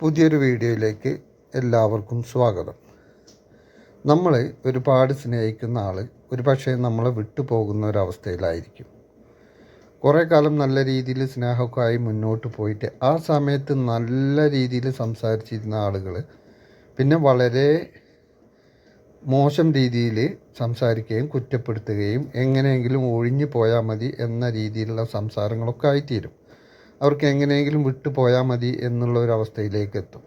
പുതിയൊരു വീഡിയോയിലേക്ക് എല്ലാവർക്കും സ്വാഗതം. നമ്മൾ ഒരുപാട് സ്നേഹിക്കുന്ന ആൾ ഒരു പക്ഷേ നമ്മളെ വിട്ടുപോകുന്ന ഒരവസ്ഥയിലായിരിക്കും കുറേ കാലം നല്ല രീതിയിൽ സ്നേഹമൊക്കെ ആയി മുന്നോട്ട് പോയിട്ട് ആ സമയത്ത് നല്ല രീതിയിൽ സംസാരിച്ചിരുന്ന ആളുകൾ പിന്നെ വളരെ മോശം രീതിയിൽ സംസാരിക്കുകയും കുറ്റപ്പെടുത്തുകയും എങ്ങനെയെങ്കിലും ഒഴിഞ്ഞു പോയാൽ മതി എന്ന രീതിയിലുള്ള സംസാരങ്ങളൊക്കെ ആയിത്തീരും. അവർക്ക് എങ്ങനെയെങ്കിലും വിട്ടു പോയാൽ മതി എന്നുള്ള ഒരു അവസ്ഥയിലേക്ക് എത്തും.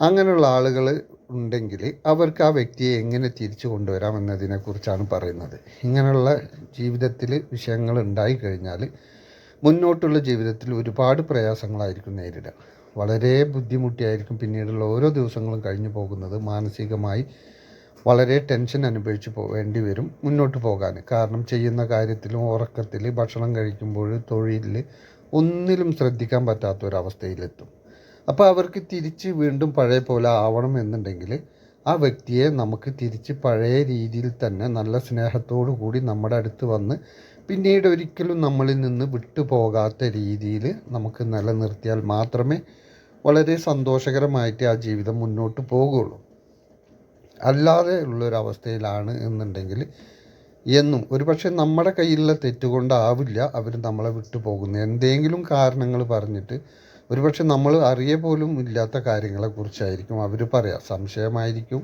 അങ്ങനെയുള്ള ആളുകൾ ഉണ്ടെങ്കിൽ അവർക്ക് ആ വ്യക്തിയെ എങ്ങനെ തിരിച്ചു കൊണ്ടുവരാം എന്നതിനെക്കുറിച്ചാണ് പറയുന്നത്. ഇങ്ങനെയുള്ള ജീവിതത്തിൽ വിഷയങ്ങൾ ഉണ്ടായി കഴിഞ്ഞാൽ മുന്നോട്ടുള്ള ജീവിതത്തിൽ ഒരുപാട് പ്രയാസങ്ങളായിരിക്കും നേരിടുക. വളരെ ബുദ്ധിമുട്ടിയായിരിക്കും പിന്നീടുള്ള ഓരോ ദിവസങ്ങളും കഴിഞ്ഞു പോകുന്നത്. മാനസികമായി വളരെ ടെൻഷൻ അനുഭവിച്ച് പോവേണ്ടി വരും മുന്നോട്ട് പോകാൻ. കാരണം ചെയ്യുന്ന കാര്യത്തിലും ഉറക്കത്തിൽ ഭക്ഷണം കഴിക്കുമ്പോൾ തൊഴിലിൽ ഒന്നിലും ശ്രദ്ധിക്കാൻ പറ്റാത്ത ഒരവസ്ഥയിലെത്തും അപ്പോൾ അവർക്ക് തിരിച്ച് വീണ്ടും പഴയ പോലെ ആവണം എന്നുണ്ടെങ്കിൽ ആ വ്യക്തിയെ നമുക്ക് തിരിച്ച് പഴയ രീതിയിൽ തന്നെ നല്ല സ്നേഹത്തോടു കൂടി നമ്മുടെ അടുത്ത് വന്ന് പിന്നീട് ഒരിക്കലും നമ്മളിൽ നിന്ന് വിട്ടുപോകാത്ത രീതിയിൽ നമുക്ക് നിലനിർത്തിയാൽ മാത്രമേ വളരെ സന്തോഷകരമായിട്ട് ആ ജീവിതം മുന്നോട്ട് പോകുള്ളൂ. അല്ലാതെ ഉള്ളൊരവസ്ഥയിലാണ് എന്നുണ്ടെങ്കിൽ എന്നും. ഒരുപക്ഷെ നമ്മുടെ കയ്യിലുള്ള തെറ്റുകൊണ്ടാവില്ല അവർ നമ്മളെ വിട്ടു പോകുന്നത്. എന്തെങ്കിലും കാരണങ്ങൾ പറഞ്ഞിട്ട് ഒരുപക്ഷെ നമ്മൾ അറിയ പോലും ഇല്ലാത്ത കാര്യങ്ങളെക്കുറിച്ചായിരിക്കും അവർ പറയുക സംശയമായിരിക്കും.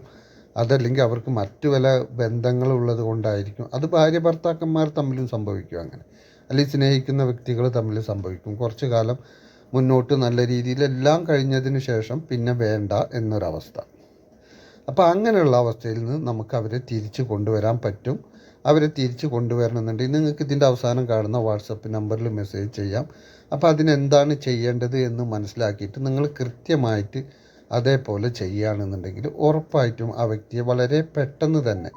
അതല്ലെങ്കിൽ അവർക്ക് മറ്റു പല ബന്ധങ്ങളുള്ളത് കൊണ്ടായിരിക്കും. അത് ഭാര്യ ഭർത്താക്കന്മാർ തമ്മിലും സംഭവിക്കും അങ്ങനെ. അല്ലെങ്കിൽ സ്നേഹിക്കുന്ന വ്യക്തികൾ തമ്മിൽ സംഭവിക്കും. കുറച്ച് കാലം മുന്നോട്ട് നല്ല രീതിയിൽ എല്ലാം കഴിഞ്ഞതിന് ശേഷം പിന്നെ വേണ്ട എന്നൊരവസ്ഥ. അപ്പോൾ അങ്ങനെയുള്ള അവസ്ഥയിൽ നിന്ന് നമുക്ക് അവരെ തിരിച്ചു കൊണ്ടുവരാൻ പറ്റും. അവരെ തിരിച്ച് കൊണ്ടുവരണമെന്നുണ്ടെങ്കിൽ നിങ്ങൾക്ക് ഇതിന്റെ അവസാനം കാണുന്ന വാട്സപ്പ് നമ്പറിൽ മെസ്സേജ് ചെയ്യാം. അപ്പോൾ അതിനെന്താണ് ചെയ്യേണ്ടത് എന്ന് മനസ്സിലാക്കിയിട്ട് നിങ്ങൾ കൃത്യമായിട്ട് അതേപോലെ ചെയ്യുകയാണെന്നുണ്ടെങ്കിൽ ഉറപ്പായിട്ടും ആ വ്യക്തിയെ വളരെ പെട്ടെന്ന് തന്നെ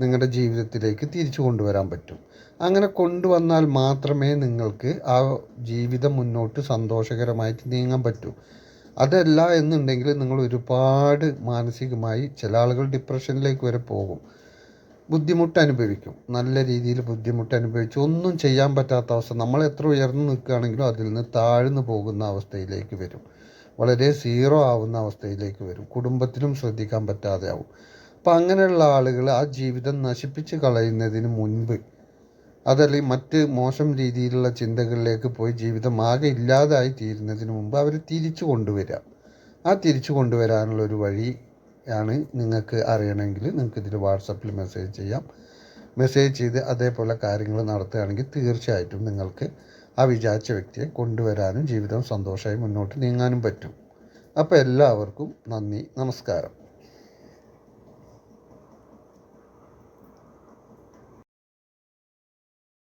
നിങ്ങളുടെ ജീവിതത്തിലേക്ക് തിരിച്ചു കൊണ്ടുവരാൻ പറ്റും. അങ്ങനെ കൊണ്ടുവന്നാൽ മാത്രമേ നിങ്ങൾക്ക് ആ ജീവിതം മുന്നോട്ട് സന്തോഷകരമായിട്ട് നീങ്ങാൻ പറ്റൂ. അതല്ല എന്നുണ്ടെങ്കിൽ നിങ്ങൾ ഒരുപാട് മാനസികമായി ചില ആളുകൾ ഡിപ്രഷനിലേക്ക് വരെ പോകും. ബുദ്ധിമുട്ട് അനുഭവിക്കും നല്ല രീതിയിൽ ബുദ്ധിമുട്ട് അനുഭവിച്ച് ഒന്നും ചെയ്യാൻ പറ്റാത്ത അവസ്ഥ. നമ്മൾ എത്ര ഉയർന്നു നിൽക്കുകയാണെങ്കിലും അതിൽ നിന്ന് താഴ്ന്നു പോകുന്ന അവസ്ഥയിലേക്ക് വരും. വളരെ സീറോ ആവുന്ന അവസ്ഥയിലേക്ക് വരും. കുടുംബത്തിലും ശ്രദ്ധിക്കാൻ പറ്റാതെ ആവും അപ്പം അങ്ങനെയുള്ള ആളുകൾ ആ ജീവിതം നശിപ്പിച്ച് കളയുന്നതിന് മുൻപ് അതല്ലെങ്കിൽ മറ്റ് മോശം രീതിയിലുള്ള ചിന്തകളിലേക്ക് പോയി ജീവിതം ആകെ ഇല്ലാതായി തീരുന്നതിന് മുമ്പ് അവർ തിരിച്ചു കൊണ്ടുവരിക ആ തിരിച്ചു കൊണ്ടുവരാനുള്ള ഒരു വഴി ആണ് നിങ്ങൾക്ക് അറിയണമെങ്കിൽ നിങ്ങൾക്ക് ഇതിൽ വാട്സപ്പിൽ മെസ്സേജ് ചെയ്യാം. മെസ്സേജ് ചെയ്ത് അതേപോലെ കാര്യങ്ങൾ നടത്തുകയാണെങ്കിൽ തീർച്ചയായിട്ടും നിങ്ങൾക്ക് ആ വിചാരിച്ച വ്യക്തിയെ കൊണ്ടുവരാനും ജീവിതം സന്തോഷമായി മുന്നോട്ട് നീങ്ങാനും പറ്റും. അപ്പോൾ എല്ലാവർക്കും നന്ദി നമസ്കാരം.